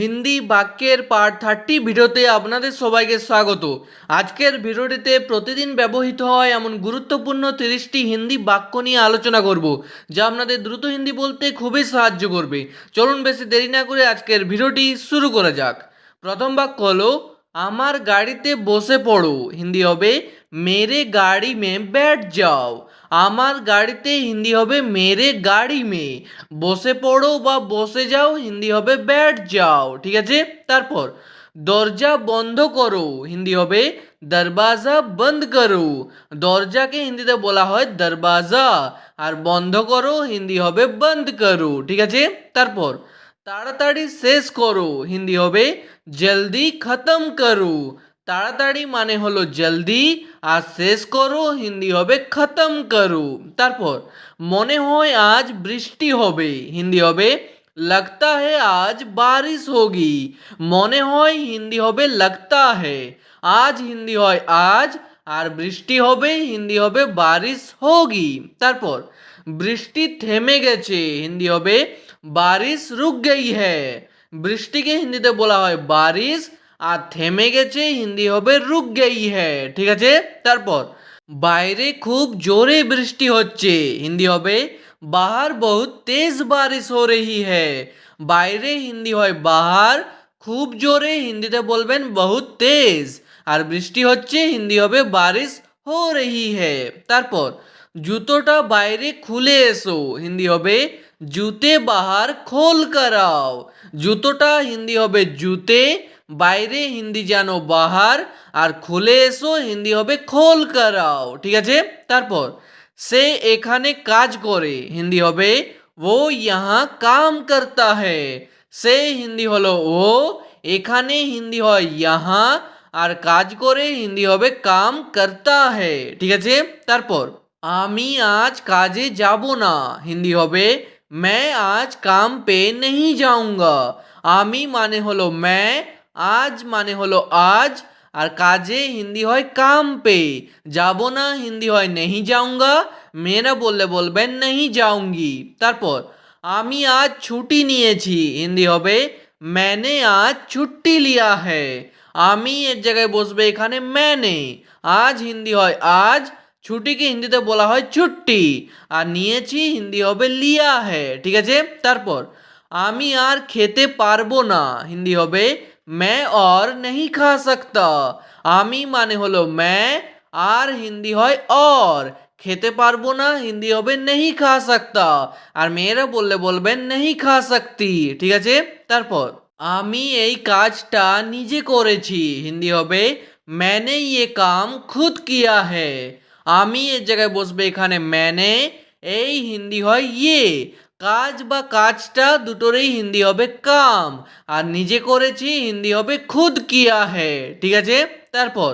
হিন্দি বাক্যের part thirty ভিডিওতে আপনাদের সবাইকে স্বাগত। আজকের ভিডিওটিতে প্রতিদিন ব্যবহৃত হয় এমন গুরুত্বপূর্ণ তিরিশটি হিন্দি বাক্য নিয়ে আলোচনা করব, যা আপনাদের দ্রুত হিন্দি বলতে খুবই সাহায্য করবে। চলুন বেশি দেরি না করে আজকের ভিডিওটি শুরু করা যাক। প্রথম বাক্য হলো, আমার গাড়িতে বসে পড়ো। হিন্দি হবে, মেরে গাড়ি মে ব্যাট যাও। আমার গাড়িতে হিন্দি হবে মেরে গাড়ি মে বসে পড়ো বা বসে যাও, হিন্দি হবে ব্যাট যাও, ঠিক আছে? তারপর, দরজা বন্ধ করো, হিন্দি হবে দরবাজা বন্ধ করো। দরজাকে হিন্দিতে বলা হয় দরবাজা, আর বন্ধ করো, হিন্দি হবে বন্ধ করো, ঠিক আছে? তারপর, তাড়াতাড়ি শেষ করো, হিন্দি হবে জলদি খতম করো। তাড়াতাড়ি মানে হলো জলদি আর শেষ করো হিন্দি হবে খতম করো তারপর মনে হয় আজ বৃষ্টি হবে হিন্দি হবে लगता है आज बारिश होगी মনে হয় হিন্দি হবে लगता है আজ হিন্দি হয় আজ আর বৃষ্টি হবে হিন্দি হবে বারিশ হোগি তারপর বৃষ্টি থেমে গেছে হিন্দি হবে বারিশ রুক গই হ্যায় বৃষ্টিকে হিন্দিতে বলা হয় বারিশ আর থেমে গেছে, হিন্দি হবে রুক গই হ্যায়। ঠিক আছে? তারপর, বাইরে খুব জোরে বৃষ্টি হচ্ছে। হিন্দি হবে, বাহার বহুত তেজ বারিশ হো রহি হ্যায়। বাইরে হিন্দি হয় বাহার, খুব জোরে হিন্দিতে বলবেন বহুত তেজ। আর বৃষ্টি হচ্ছে, হিন্দি হবে বারিশ হো রহি হ্যায়। তারপর, জুতোটা বাইরে খুলে এসো। হিন্দি হবে, জুতে বাহার খোল করাও। জুতোটা, হিন্দি হবে জুতে বাইরে হিন্দি জানো বাহার আর খুলে এসো হিন্দি হবে খোল করাও ঠিক আছে তারপর সে এখানে কাজ করে হিন্দি হবে ও ইহা কাম করতা है সে হিন্দি হলো ও এখানে হিন্দি হয় ইহা আর কাজ করে হিন্দি হবে কাম করতা है ঠিক আছে তারপর আমি আজ কাজে যাব না হিন্দি হবে मैं आज काम पे नहीं जाऊंगा আমি মানে হলো मैं আজ মানে হলো আজ, আর কাজে হিন্দি হয় কাম পে যাব না হিন্দি হয় নেহি যাউঙ্গা মেয়েরা বললে বলবেন নেহি যাউঙ্গি তারপর, আমি আজ ছুটি নিয়েছি, হিন্দি হবে, ম্যানে আজ ছুটি লিয়া হ্যায়, আমি এর জায়গায় বসবে এখানে ম্যানে, আজ হিন্দি হয় আজ, ছুটিকে হিন্দিতে বলা হয় ছুটি, আর নিয়েছি হিন্দি হবে লিয়া হ্যায়, ঠিক আছে? তারপর, আমি আর খেতে পারব না, হিন্দি হবে मैं और नहीं खा सकता আমি মানে হলো मैं আর হিন্দি হয় और খেতে পারবো না হিন্দি হবে নেহি খা সকতা আর মেয়েরা বললে বলবেন নেহি খা সকতি ঠিক আছে তারপর আমি এই কাজটা নিজে করেছি হিন্দি হবে मैंने ये काम खुद किया है আমি এর জায়গায় বসবে এখানে मैंने এই হিন্দি হয় ইয়ে কাজ বা কাজটা দুটোরই হিন্দি হবে কাম, আর নিজে করেছি হিন্দি হবে খুদ কিয়া হে ঠিক আছে? তারপর,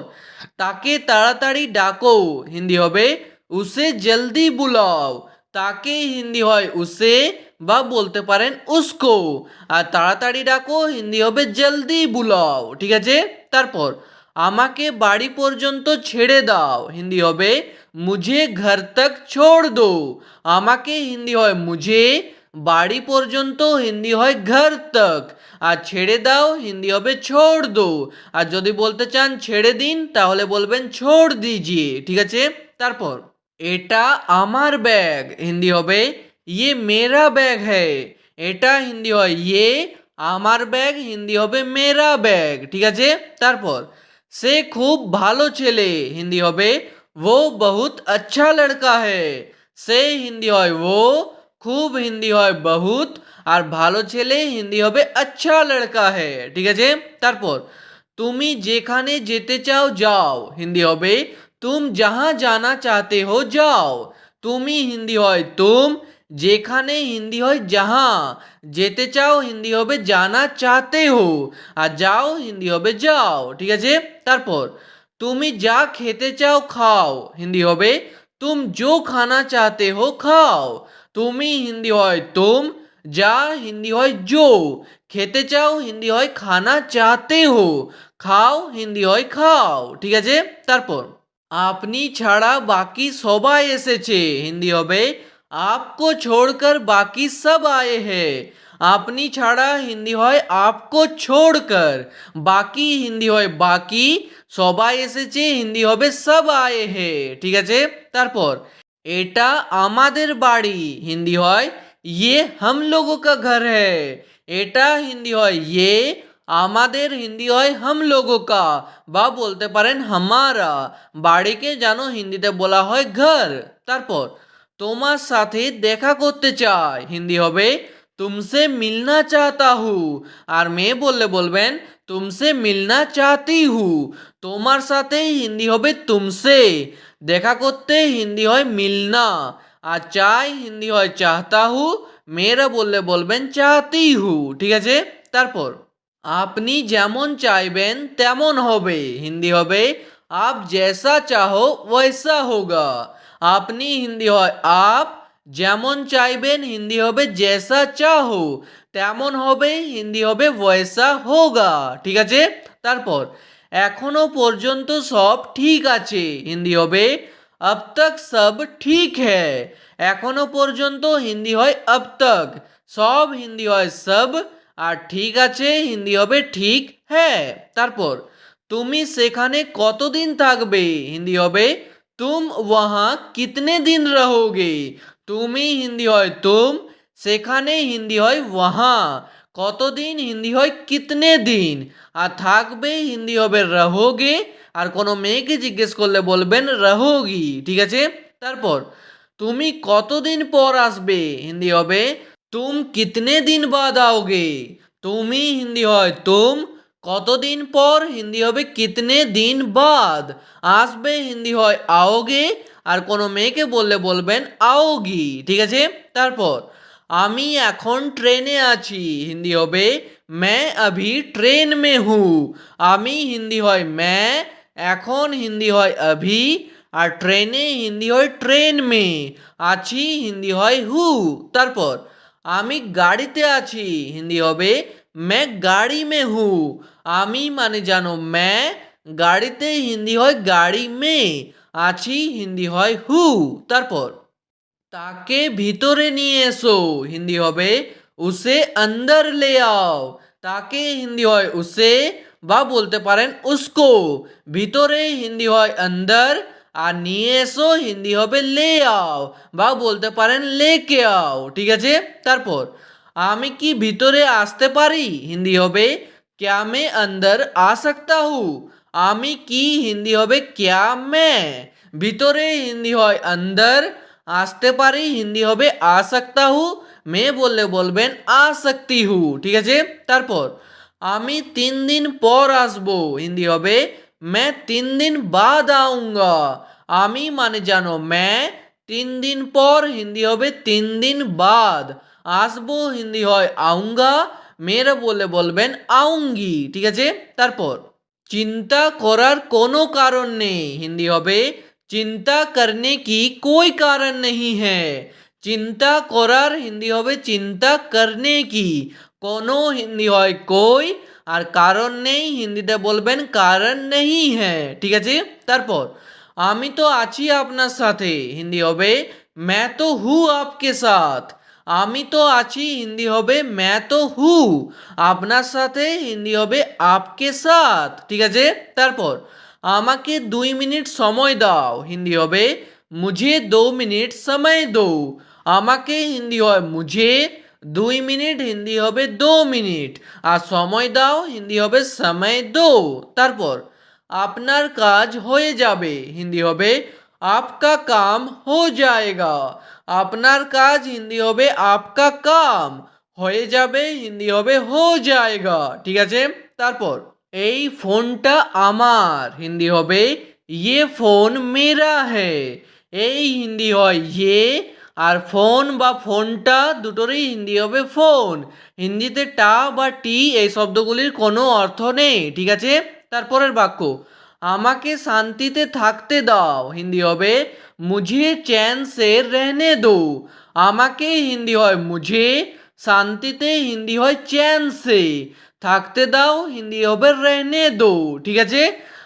তাকে তাড়াতাড়ি ডাকো, হিন্দি হবে উসে জলদি বুলাও, তাকে হিন্দি হয় উসে বা বলতে পারেন উসকো, আর তাড়াতাড়ি ডাকো, হিন্দি হবে জলদি বুলাও, ঠিক আছে? তারপর, আমাকে বাড়ি পর্যন্ত ছেড়ে দাও, হিন্দি হবে মুঝে ঘর তক ছোড় দো আমাকে হিন্দি হয় মুঝে বাড়ি পর্যন্ত হিন্দি হয় ঘর তক আর ছেড়ে দাও হিন্দি হবে ছোড় দো আর যদি বলতে চান ছেড়ে দিন তাহলে বলবেন ছোড় দিজিয়ে ঠিক আছে তারপর এটা আমার ব্যাগ হিন্দি হবে ইয়ে মেরা ব্যাগ হ্যায় এটা হিন্দি হয় ইয়ে আমার ব্যাগ হিন্দি হবে মেরা ব্যাগ ঠিক আছে তারপর সে খুব ভালো ছেলে হিন্দি হবে वो बहुत अच्छा लड़का है সে হিন্দি হয় ও খুব হিন্দি হয় বহুত আর ভালো ছেলে হিন্দি হবে আচ্ছা লড়কা হে ঠিক আছে তারপর তুমি যেখানে যেতে চাও যাও হিন্দি হবে তুম যাহা জানা চাহতে হো যাও তুমি হিন্দি হয় তুম যেখানে হিন্দি হয় যাহা যেতে চাও হিন্দি হবে জানা চাহতে হো আর যাও হিন্দি হবে যাও ঠিক আছে তারপর তুমি যা খেতে চাও খাও। হিন্দি হবে, তুম জো খানা চাহতে হো, খাও। তুমি হিন্দি হয়, তুম যা হিন্দি হয় জো খেতে চাও, হিন্দি হয়, খানা চাহতে হো। খাও, হিন্দি হয়, খাও। ঠিক আছে? তারপর, আপনি ছাড়া বাকি সবাই এসেছে। হিন্দি হবে, আপকো ছোড়কর বাকি সব আয়ে হ্যায়। আপনি ছাড়া হিন্দি হয় আপকো ছোড়কর বাকি হিন্দি হয় বাকি সবাই এসেছে হিন্দি হবে সব আয়ে হে ঠিক আছে তারপর এটা আমাদের বাড়ি হিন্দি হয় ইয়ে হাম লোগো কা ঘর হ্যায় এটা হিন্দি হয় ইয়ে আমাদের হিন্দি হয় হাম লোগো কা বা বলতে পারেন হামারা বাড়িকে জানো হিন্দিতে বলা হয় ঘর তারপর তোমার সাথে দেখা করতে চাই হিন্দি হবে তুমসে মিলনা চাহতা হু। আর মেয়ে বললে বলবেন, তুমসে মিলনা চাহতি হু। তোমার সাথে হিন্দি হবে তুমসে। দেখা করতে হিন্দি হয় মিলনা। আর চাই হিন্দি হয় চাহতা হু। মেয়েরা বললে বলবেন চাহতি হু। ঠিক আছে? তারপর, আপনি যেমন চাইবেন তেমন হবে। হিন্দি হবে, আপ জেসা চাহো, ওয়েসা হোগা। আপনি হিন্দি হয়, আপ যেমন চাইবেন হিন্দি হবে জেসা চাহো, তেমন হবে হিন্দি হবে ভয়েসা হোগা, ঠিক আছে? তারপর, এখনও পর্যন্ত সব ঠিক আছে, হিন্দি হবে আব তক সব ঠিক হ্যাঁ এখনও পর্যন্ত হিন্দি হয় আব তক, সব হিন্দি হয় সব, আর ঠিক আছে হিন্দি হবে ঠিক হ্যাঁ তারপর, তুমি সেখানে কতদিন থাকবে, হিন্দি হবে? তুম ওয়াহা কিতনে দিন রহোগে? তুমি হিন্দি হয় তুম সেখানে হিন্দি হয় ওয়াহা কতদিন হিন্দি হয় কিতনে দিন আর থাকবে হিন্দি হবে রহোগে আর কোনো মেয়েকে জিজ্ঞেস করলে বলবেন রহোগি ঠিক আছে তারপর তুমি কতদিন পর আসবে হিন্দি হবে তুম কিতনে দিন বাদ आओगे তুমি হিন্দি হয় তুম কতদিন পর হিন্দি হবে কিতনে দিন বাদ আসবে হিন্দি হয় आओगे আর কোনো মেয়েকে বললে বলবেন, আওগি ঠিক আছে? তারপর, আমি এখন ট্রেনে আছি হিন্দি হবে ম্যা আভি ট্রেন মে হু আমি হিন্দি হয় ম্যা এখন হিন্দি হয় আভি আর ট্রেনে হিন্দি হয় ট্রেন মে আছি হিন্দি হয় হু তারপর, আমি গাড়িতে আছি হিন্দি হবে, মে গাড়ি মে হু আমি মানে জানো ম্যা গাড়িতে হিন্দি হয় গাড়ি মে আছি হিন্দি হয় হু তারপর তাকে ভিতরে নিয়ে এসো হিন্দি হবে উসে অন্দর লে আও তাকে হিন্দি হয় উসে বা বলতে পারেন উসকো ভিতরে হিন্দি হয় অন্দর আর নিয়ে এসো হিন্দি হবে লে আও বা বলতে পারেন লেকে আও ঠিক আছে তারপর আমি কি ভিতরে আসতে পারি হিন্দি হবে ক্যা মে অন্দর আ সকতা হু আমি কি হিন্দি হবে ক্যা মে ভিতরে হিন্দি হয় অন্দর আসতে পারি হিন্দি হবে আ সকতা হু মেয়ে বললে বলবেন আ সকতি হু ঠিক আছে তারপর আমি তিন দিন পর আসব হিন্দি হবে मैं তিন দিন বাদ আউঙ্গা আমি মানে জানো मैं তিন দিন পর হিন্দি হবে তিন দিন বাদ আসব হিন্দি হয় আউঙ্গা মেয়েরা বললে বলবেন আউঙ্গি ঠিক আছে তারপর चिंता करार कोनो कारण नहीं। हिंदी होबे, चिंता करने की कोई कारण नहीं है। चिंता करार, हिंदी होबे, चिंता करने की। कोनो हिंदी होय कोई और कारण नहीं हिंदी ते बोलबेन कारण नहीं है। ठीक है तरपर, आमी तो आछी आपना साथे, हिंदी होबे। मैं तो हूँ आपके साथ। আমি তো আছি, হিন্দি হবে ম্যা তো হু। আপনার সাথে হিন্দি হবে আপকে সাথ। ঠিক আছে? তারপর, আমাকে দুই মিনিট সময় দাও। হিন্দি হবে, মুঝে দো মিনিট সময় দো। আমাকে হিন্দি হয়, মুঝে দুই মিনিট, হিন্দি হবে দো মিনিট। আর সময় দাও, হিন্দি হবে, সময় দো। তারপর, আপনার কাজ হয়ে যাবে। হিন্দি হবে আপকা কাম হো যায়গা আপনার কাজ হিন্দি হবে আপকা কাম হয়ে যাবে হিন্দি হবে হো যায়গা ঠিক আছে তারপর এই ফোনটা আমার হিন্দি হবে ইয়ে ফোন মেরা হ্যায় এই হিন্দি হয় ইয়ে আর ফোন বা ফোনটা দুটোরই হিন্দি হবে ফোন হিন্দিতে টা বা টি এই শব্দগুলির কোনো অর্থ নেই ঠিক আছে তারপরের বাক্য আমাকে শান্তিতে থাকতে দাও। হিন্দি হবে, মুঝে চ্যান সে রেহনে দো। আমাকে হিন্দি হয়, মুঝে শান্তিতে হিন্দি হয় চ্যান সে। থাকতে দাও, হিন্দি হবে, রেহনে দো। ঠিক আছে?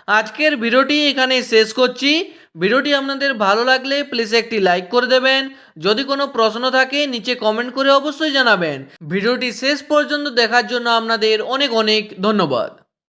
আজকের ভিডিওটি এখানে শেষ করছি। ভিডিওটি আপনাদের ভালো লাগলে প্লিজ একটি লাইক করে দেবেন। যদি কোনো প্রশ্ন থাকে, নিচে কমেন্ট করে অবশ্যই জানাবেন। ভিডিওটি শেষ পর্যন্ত দেখার জন্য আপনাদের অনেক অনেক ধন্যবাদ।